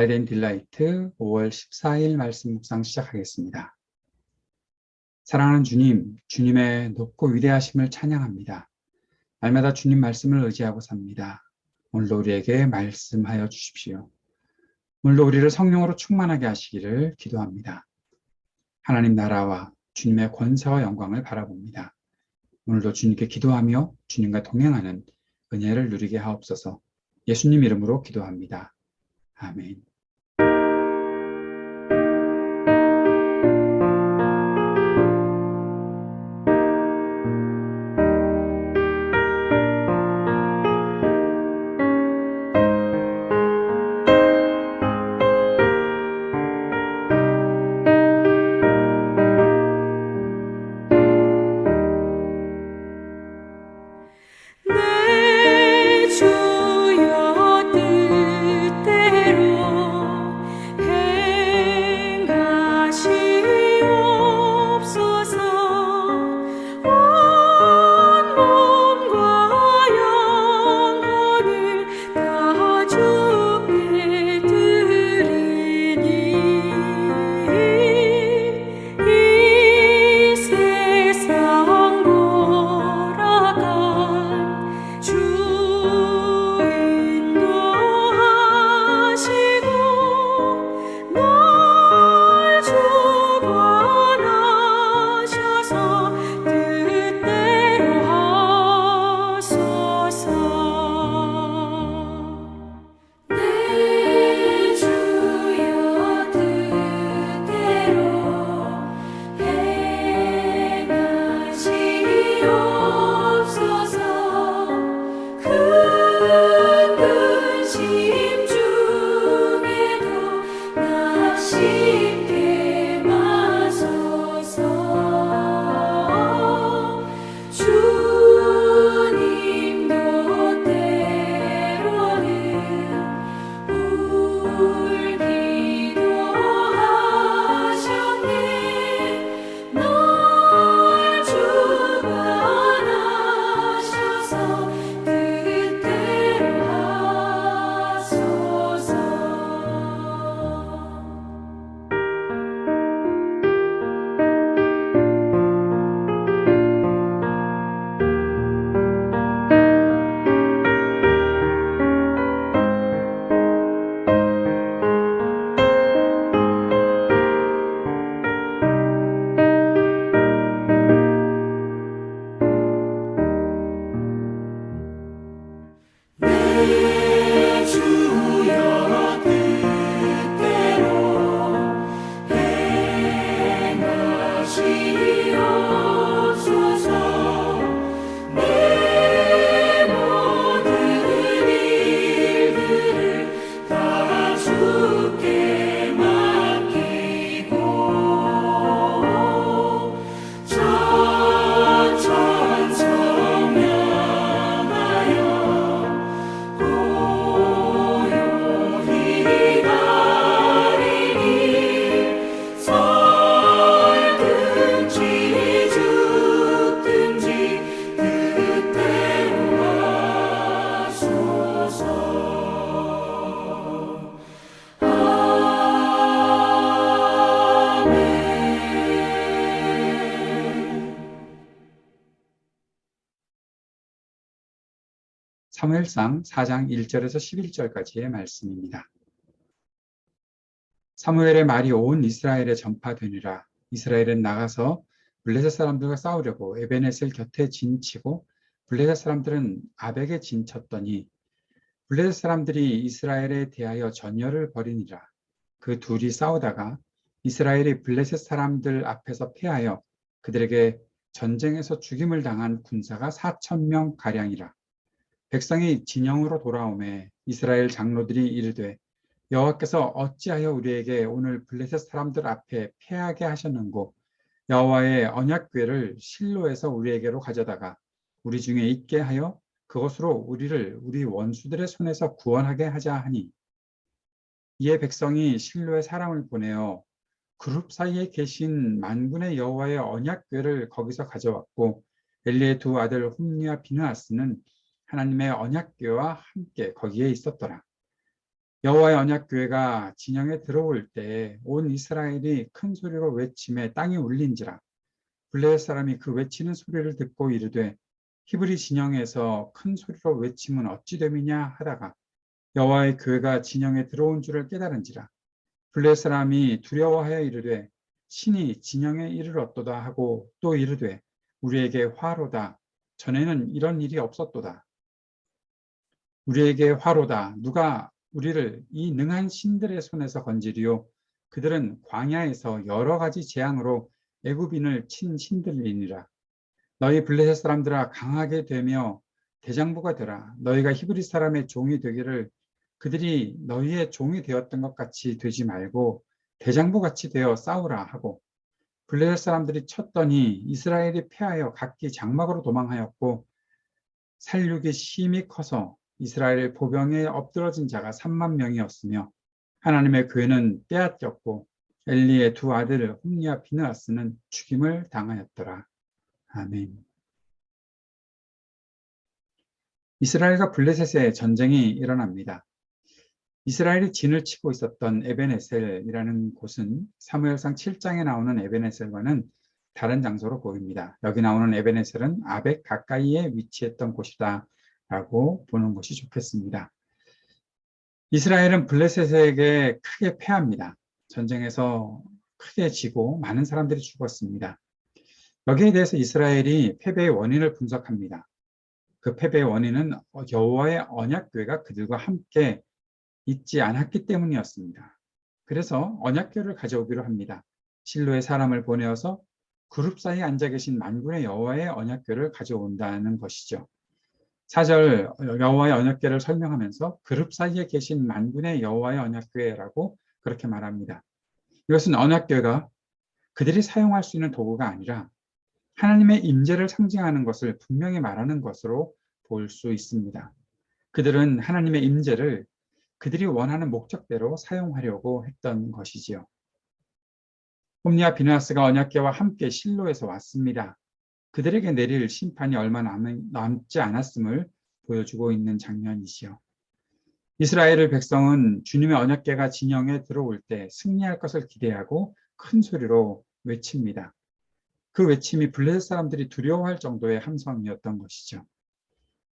라이덴 딜라이트 5월 14일 말씀 묵상 시작하겠습니다. 사랑하는 주님, 주님의 높고 위대하심을 찬양합니다. 날마다 주님 말씀을 의지하고 삽니다. 오늘도 우리에게 말씀하여 주십시오. 오늘도 우리를 성령으로 충만하게 하시기를 기도합니다. 하나님 나라와 주님의 권세와 영광을 바라봅니다. 오늘도 주님께 기도하며 주님과 동행하는 은혜를 누리게 하옵소서 예수님 이름으로 기도합니다. 아멘. 사무엘상 4장 1절에서 11절까지의 말씀입니다. 사무엘의 말이 온 이스라엘에 전파되니라. 이스라엘은 나가서 블레셋 사람들과 싸우려고 에베넷을 곁에 진치고 블레셋 사람들은 아벡에 진쳤더니 블레셋 사람들이 이스라엘에 대하여 전열을 벌이니라. 그 둘이 싸우다가 이스라엘이 블레셋 사람들 앞에서 패하여 그들에게 전쟁에서 죽임을 당한 군사가 4천 명 가량이라. 백성이 진영으로 돌아오매 이스라엘 장로들이 이르되 여호와께서 어찌하여 우리에게 오늘 블레셋 사람들 앞에 패하게 하셨는고? 여호와의 언약궤를 실로에서 우리에게로 가져다가 우리 중에 있게 하여 그것으로 우리를 우리 원수들의 손에서 구원하게 하자 하니. 이에 백성이 실로의 사람을 보내어 그룹 사이에 계신 만군의 여호와의 언약궤를 거기서 가져왔고 엘리의 두 아들 홈리와 비느하스는 하나님의 언약궤와 함께 거기에 있었더라. 여호와의 언약 교회가 진영에 들어올 때 온 이스라엘이 큰 소리로 외침에 땅이 울린지라. 블레셋 사람이 그 외치는 소리를 듣고 이르되 히브리 진영에서 큰 소리로 외침은 어찌 됨이냐 하다가 여호와의 교회가 진영에 들어온 줄을 깨달은지라. 블레셋 사람이 두려워하여 이르되 신이 진영에 이르렀도다 하고 또 이르되 우리에게 화로다. 전에는 이런 일이 없었도다 우리에게 화로다. 누가 우리를 이 능한 신들의 손에서 건지리요? 그들은 광야에서 여러 가지 재앙으로 애굽인을 친 신들이니라. 너희 블레셋 사람들아 강하게 되며 대장부가 되라. 너희가 히브리 사람의 종이 되기를 그들이 너희의 종이 되었던 것 같이 되지 말고 대장부 같이 되어 싸우라 하고 블레셋 사람들이 쳤더니 이스라엘이 패하여 각기 장막으로 도망하였고 살육이 심히 커서 이스라엘 보병에 엎드러진 자가 3만 명이었으며 하나님의 교회는 빼앗겼고 엘리의 두 아들 홈리와 비느아스는 죽임을 당하였더라. 아멘. 이스라엘과 블레셋의 전쟁이 일어납니다. 이스라엘이 진을 치고 있었던 에베네셀이라는 곳은 사무엘상 7장에 나오는 에베네셀과는 다른 장소로 보입니다. 여기 나오는 에베네셀은 아벡 가까이에 위치했던 곳이다 라고 보는 것이 좋겠습니다. 이스라엘은 블레셋에게 크게 패합니다. 전쟁에서 크게 지고 많은 사람들이 죽었습니다. 여기에 대해서 이스라엘이 패배의 원인을 분석합니다. 그 패배의 원인은 여호와의 언약궤가 그들과 함께 있지 않았기 때문이었습니다. 그래서 언약궤를 가져오기로 합니다. 실로의 사람을 보내어서 그룹 사이에 앉아 계신 만군의 여호와의 언약궤를 가져온다는 것이죠. 4절 여호와의 언약궤를 설명하면서 그룹 사이에 계신 만군의 여호와의 언약궤라고 그렇게 말합니다. 이것은 언약궤가 그들이 사용할 수 있는 도구가 아니라 하나님의 임재를 상징하는 것을 분명히 말하는 것으로 볼 수 있습니다. 그들은 하나님의 임재를 그들이 원하는 목적대로 사용하려고 했던 것이지요. 홈리와 비나스가 언약궤와 함께 실로에서 왔습니다. 그들에게 내릴 심판이 얼마 남지 않았음을 보여주고 있는 장면이지요. 이스라엘의 백성은 주님의 언약궤가 진영에 들어올 때 승리할 것을 기대하고 큰 소리로 외칩니다. 그 외침이 블레셋 사람들이 두려워할 정도의 함성이었던 것이죠.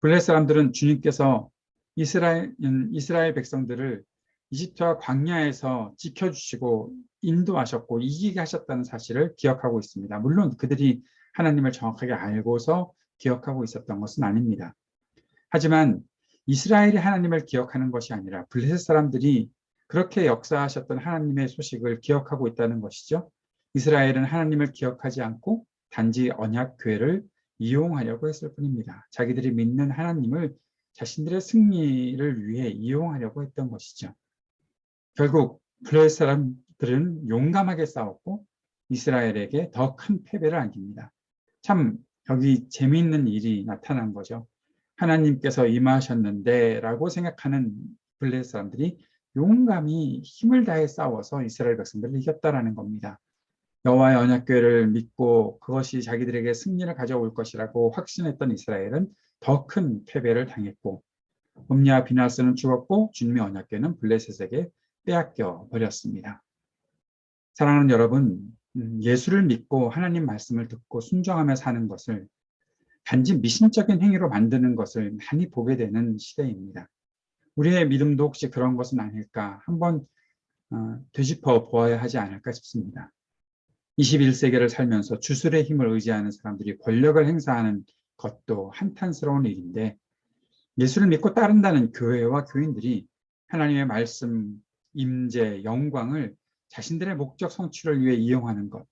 블레셋 사람들은 주님께서 이스라엘, 이스라엘 백성들을 이집트와 광야에서 지켜주시고 인도하셨고 이기게 하셨다는 사실을 기억하고 있습니다. 물론 그들이 하나님을 정확하게 알고서 기억하고 있었던 것은 아닙니다. 하지만 이스라엘이 하나님을 기억하는 것이 아니라 블레셋 사람들이 그렇게 역사하셨던 하나님의 소식을 기억하고 있다는 것이죠. 이스라엘은 하나님을 기억하지 않고 단지 언약 교회를 이용하려고 했을 뿐입니다. 자기들이 믿는 하나님을 자신들의 승리를 위해 이용하려고 했던 것이죠. 결국 블레셋 사람들은 용감하게 싸웠고 이스라엘에게 더 큰 패배를 안깁니다. 참 여기 재미있는 일이 나타난 거죠. 하나님께서 임하셨는데 라고 생각하는 블레셋 사람들이 용감히 힘을 다해 싸워서 이스라엘 백성들을 이겼다라는 겁니다. 여호와의 언약궤를 믿고 그것이 자기들에게 승리를 가져올 것이라고 확신했던 이스라엘은 더 큰 패배를 당했고 음리와 비나스는 죽었고 주님의 언약궤는 블레셋에게 빼앗겨 버렸습니다. 사랑하는 여러분, 음, 예수를 믿고 하나님 말씀을 듣고 순종하며 사는 것을 단지 미신적인 행위로 만드는 것을 많이 보게 되는 시대입니다. 우리의 믿음도 혹시 그런 것은 아닐까 한번 어, 되짚어 보아야 하지 않을까 싶습니다. 21세기를 살면서 주술의 힘을 의지하는 사람들이 권력을 행사하는 것도 한탄스러운 일인데 예수를 믿고 따른다는 교회와 교인들이 하나님의 말씀, 임재, 영광을 자신들의 목적 성취를 위해 이용하는 것.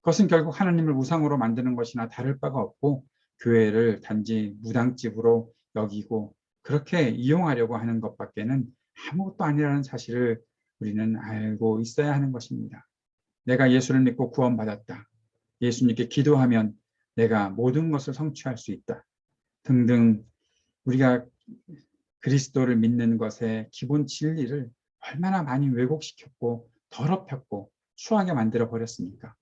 그것은 결국 하나님을 우상으로 만드는 것이나 다를 바가 없고 교회를 단지 무당집으로 여기고 그렇게 이용하려고 하는 것밖에는 아무것도 아니라는 사실을 우리는 알고 있어야 하는 것입니다. 내가 예수를 믿고 구원받았다. 예수님께 기도하면 내가 모든 것을 성취할 수 있다. 등등 우리가 그리스도를 믿는 것의 기본 진리를 얼마나 많이 왜곡시켰고 더럽혔고 추하게 만들어 버렸습니까?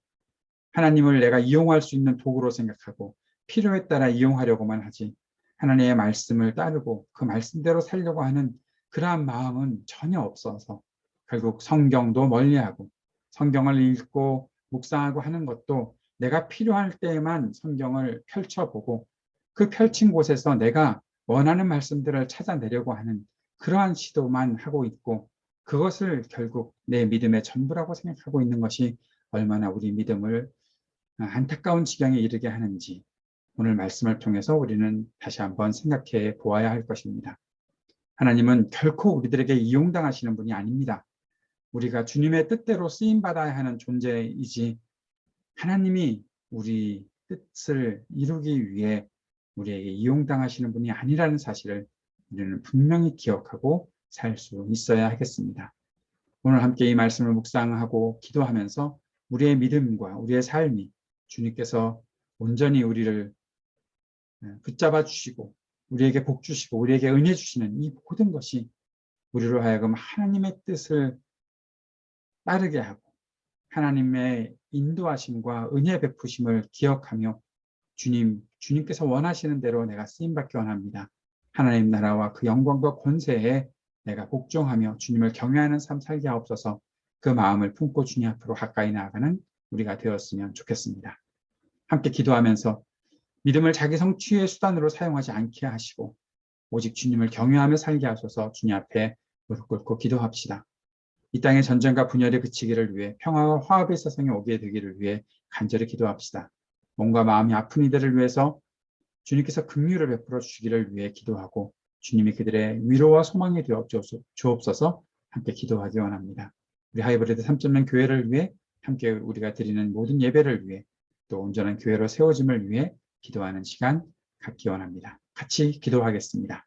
하나님을 내가 이용할 수 있는 도구로 생각하고 필요에 따라 이용하려고만 하지 하나님의 말씀을 따르고 그 말씀대로 살려고 하는 그러한 마음은 전혀 없어서 결국 성경도 멀리하고 성경을 읽고 묵상하고 하는 것도 내가 필요할 때에만 성경을 펼쳐보고 그 펼친 곳에서 내가 원하는 말씀들을 찾아내려고 하는 그러한 시도만 하고 있고 그것을 결국 내 믿음의 전부라고 생각하고 있는 것이 얼마나 우리 믿음을 안타까운 지경에 이르게 하는지 오늘 말씀을 통해서 우리는 다시 한번 생각해 보아야 할 것입니다. 하나님은 결코 우리들에게 이용당하시는 분이 아닙니다. 우리가 주님의 뜻대로 쓰임 받아야 하는 존재이지 하나님이 우리 뜻을 이루기 위해 우리에게 이용당하시는 분이 아니라는 사실을 우리는 분명히 기억하고 살 수 있어야 하겠습니다. 오늘 함께 이 말씀을 묵상하고 기도하면서 우리의 믿음과 우리의 삶이 주님께서 온전히 우리를 붙잡아 주시고 우리에게 복 주시고 우리에게 은혜 주시는 이 모든 것이 우리로 하여금 하나님의 뜻을 따르게 하고 하나님의 인도하심과 은혜 베푸심을 기억하며 주님, 주님께서 원하시는 대로 내가 쓰임받기 원합니다. 하나님 나라와 그 영광과 권세에 내가 복종하며 주님을 경외하는 삶 살게 하옵소서 그 마음을 품고 주님 앞으로 가까이 나아가는 우리가 되었으면 좋겠습니다. 함께 기도하면서 믿음을 자기 성취의 수단으로 사용하지 않게 하시고 오직 주님을 경외하며 살게 하소서 주님 앞에 무릎 꿇고 기도합시다. 이 땅의 전쟁과 분열이 그치기를 위해 평화와 화합의 세상에 오게 되기를 위해 간절히 기도합시다. 몸과 마음이 아픈 이들을 위해서 주님께서 긍휼을 베풀어 주시기를 위해 기도하고 주님이 그들의 위로와 소망이 되어 주옵소서 함께 기도하기 원합니다. 우리 하이브리드 3.0 교회를 위해 함께 우리가 드리는 모든 예배를 위해 또 온전한 교회로 세워짐을 위해 기도하는 시간 갖기 원합니다. 같이 기도하겠습니다.